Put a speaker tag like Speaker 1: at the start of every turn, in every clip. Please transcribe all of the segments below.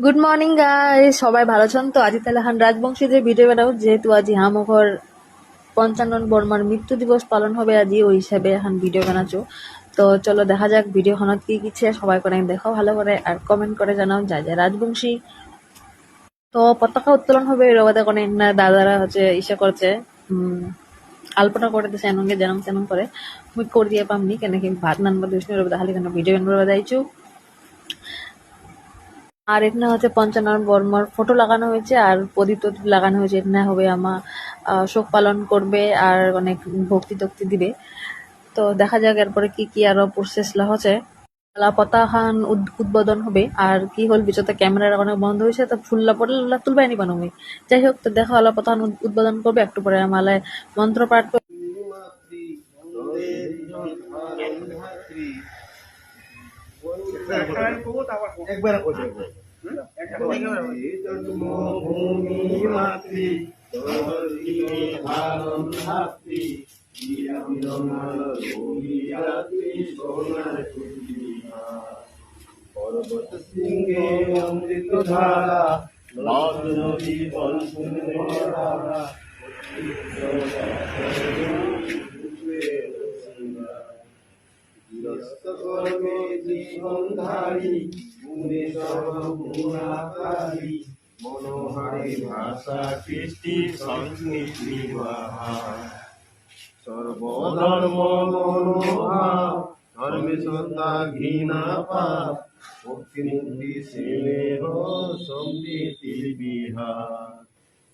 Speaker 1: Good morning guys সবাই ভালো আছেন? তো আজি তাহলে হান রাজবংশী যে ভিডিও বানাবো। যেহেতু আজি হামঘর পঞ্চানন বর্মার মৃত্যু দিবস পালন হবে, আজি ওই হিসাবে এখন ভিডিও বানাচ্ছো। তো চলো দেখা যাক ভিডিওখনত কি কিছে সবাই করে দেখো ভালো করে আর কমেন্ট করে জানাও যা যা রাজবংশী। তো পতাকা উত্তোলন হবে। কোনে না দাদারা হচ্ছে ইসে করছে। এনঙ্গে জানাম তেনম করে। মুই করে দিয়ে পামনি, কেন কি ভাত নানব দিস রবাদা খালি কেন ভিডিও বানবার বাদাইছু আর এখানে হচ্ছে পঞ্চানন বর্মার ফটো লাগানো হয়েছে, আর প্রদীপ লাগানো হয়েছে এখানে হবে আমার শোক পালন করবে, আর অনেক ভক্তি টক্তি দিবে। তো দেখা যাক এরপরে কি কি আরও প্রসেস হচ্ছে। উদ- উদ্বোধন হবে। আর কি হল বিচতে ক্যামেরার অনেক বন্ধ হয়েছে, তো ফুল্লা পড়লে তুলবাই নিবানো আমি যাই হোক, তো দেখো উদ- উদ্বোধন করবে, একটু পরে আমালে মন্ত্র পাঠ করবে
Speaker 2: সিংহে অমৃত ধারা নদ বলসুন ধারা কর্মে জীবনধারী গুণে সর্বগুণাকারী মনোহারী ভাষা কৃষ্টি সংস্কৃতি সর্বধর্ম মনোভাব ধর্মে শ্রদ্ধা ঘৃণা পাপ ভক্তি মুক্তি স্নেহ সম্প্রীতি বিহার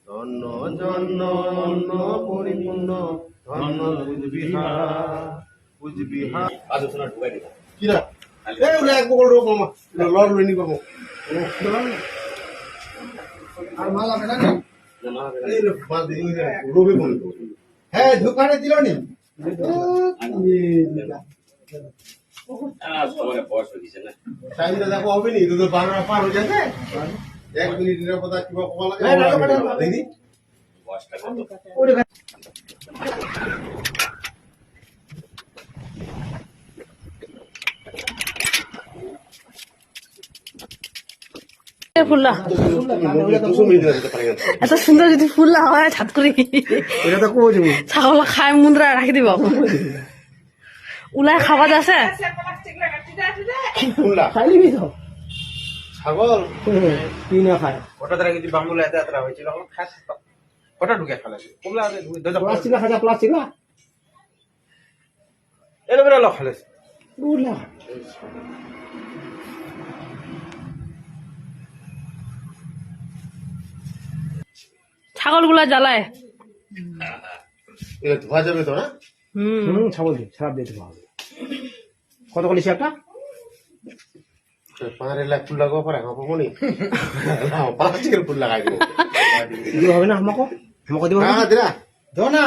Speaker 2: ধন্য জন্য অন্ন পরিপূর্ণ ধন্য কুচবিহার কুচবিহার কিরা? এই ওলা এক বকল রোক মামা। লর লইনি করব আর মালা বেলা নেই? এই রে বাদ দিই রোবে কোন হ্যাঁ দোকানে দিল নি। টাইমটা দেখো হবে নি? তো বারোটা পার হয়ে এক মিনিট কিবা দেখি।
Speaker 1: এত সুন্দর যদি ফুল্লা হয় ছাত করি ছাগল খাই মুদ্রা রাখি দিব। ওলাই খাবা আছে?
Speaker 2: শুনলা
Speaker 3: খাইলিবি তো
Speaker 2: ছাগল?
Speaker 3: কি না খায়?
Speaker 4: ওটা দ্বারা যদি বামুল এত এত হয়েছিল আমার খাস ওটা ঢুকে ফেলে কমলা
Speaker 3: প্লাস্টিক না খাজা প্লাস্টিক না?
Speaker 4: এলো বেরো ফেলে
Speaker 3: উলা।
Speaker 1: ছাগলগুলা জ্বালায়।
Speaker 2: এটা ধোয়া যাবে তো না?
Speaker 1: হুম।
Speaker 3: ছাগল দিয়ে খারাপ দিয়ে দেবো কত কলিস একটা?
Speaker 2: পাঁচ লাখ ফুল লাগাবো পরে আমার পাঁচ কেল ফুল লাগাই দেবো।
Speaker 3: দিব হবে না আমাকে আমাকে দিব
Speaker 2: হ্যাঁ
Speaker 3: না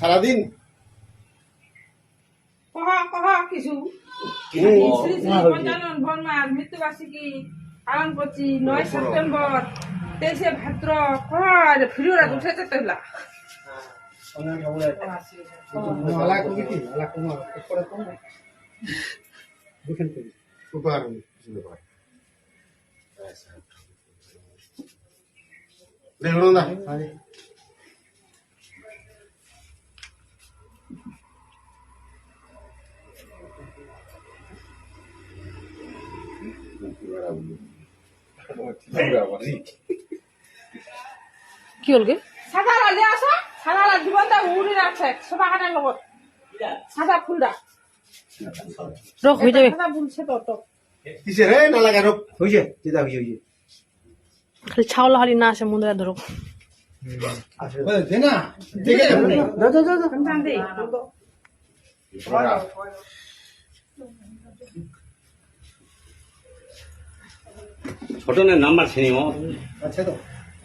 Speaker 2: সারাদিন।
Speaker 5: কিছু। পালন করছি নয় সেপ্টেম্বর তেইশে ভাদ্র। কহা ফিরিওরা উঠেছে তৈলা
Speaker 3: কি
Speaker 1: হল গে?
Speaker 5: সাদা রাজে আসা। সাদা রাজ জীবনটা উড়ি আছে সবা কাটার লগত সাদা ফুলটা।
Speaker 1: রক হয়ে যাবে।
Speaker 5: সাদা ফুল সে তো তো।
Speaker 2: কিসের? রে না লাগা রোগ
Speaker 3: হইছে যেটা হইছে হইছে।
Speaker 1: খালি ছাগল হালি না আসে মুদ্রা ধরো।
Speaker 6: ছোটনের নাম্বার ছিনি ও
Speaker 3: আচ্ছা তো।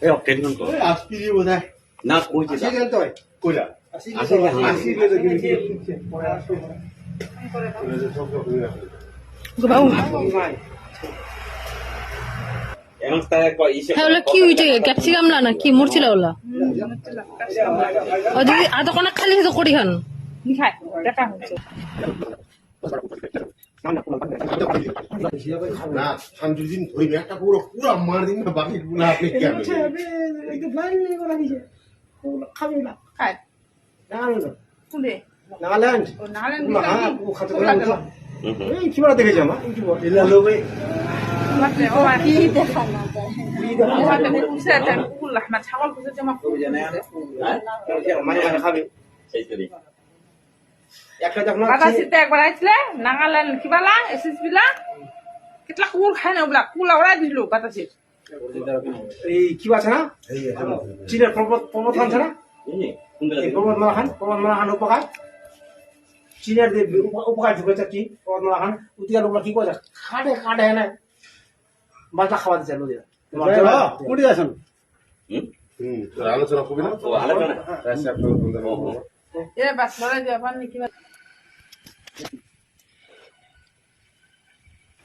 Speaker 6: এ টেনশন কর।
Speaker 2: আজকে যে বোধ হয়
Speaker 6: না কইছে
Speaker 3: আসি গেল তো
Speaker 2: কইলা
Speaker 3: আসি
Speaker 6: আসি গেল, হ্যাঁ।
Speaker 1: ক্যাপসিকাম লা না কি মুরচিলা ওলা? দিদি আতো কোনা খালি তো করি খান
Speaker 5: নিখায় দেখা হচ্ছে
Speaker 2: না শান্তির দিন ধরবি একটা পুরো পুরো মার দিন বাকি গুলো আপনি
Speaker 5: খায়
Speaker 3: নাগাল্যান্ড
Speaker 5: কুলে
Speaker 3: নাগাল্যান্ড
Speaker 5: ও
Speaker 3: এই লোবে
Speaker 5: মাত্রে আর কি দেখা না কুল ছাগল জমা কুল
Speaker 3: মানে মানে খাবে
Speaker 6: সেই তো
Speaker 3: একটা যখন
Speaker 5: দাদা সিতে একবার আইছিলে নাগালেণ্ড কিবালা এসএস বিলা কেতলা কুল খাই না ওবিলাক কুল আওৰাই দিলো বাতাসিত
Speaker 3: এই কি আছে না? চীনের পর্বত পর্বত খান আছে না এই পর্বতমালা খান পর্বতমালা খান উপকার? চীনের উপকার ঢুকেছে চীন পর্বতমালা খান উতিকা লোকরা কি করছে? খাটে খাটে না মাছটা খাওয়া দিচ্ছে নদীরা
Speaker 2: কুড়ি আছেন? আলোচনা করবি না? বান্ধব।
Speaker 5: এ বাস দিয়া পান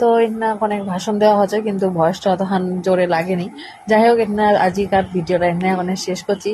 Speaker 1: তো এখানে অনেক ভাষণ দেওয়া হচ্ছে কিন্তু ভয়েসটা অতখান জোরে লাগেনি। যাই হোক এখানে আজিকার ভিডিওটা এখানে অনেক শেষ করছি।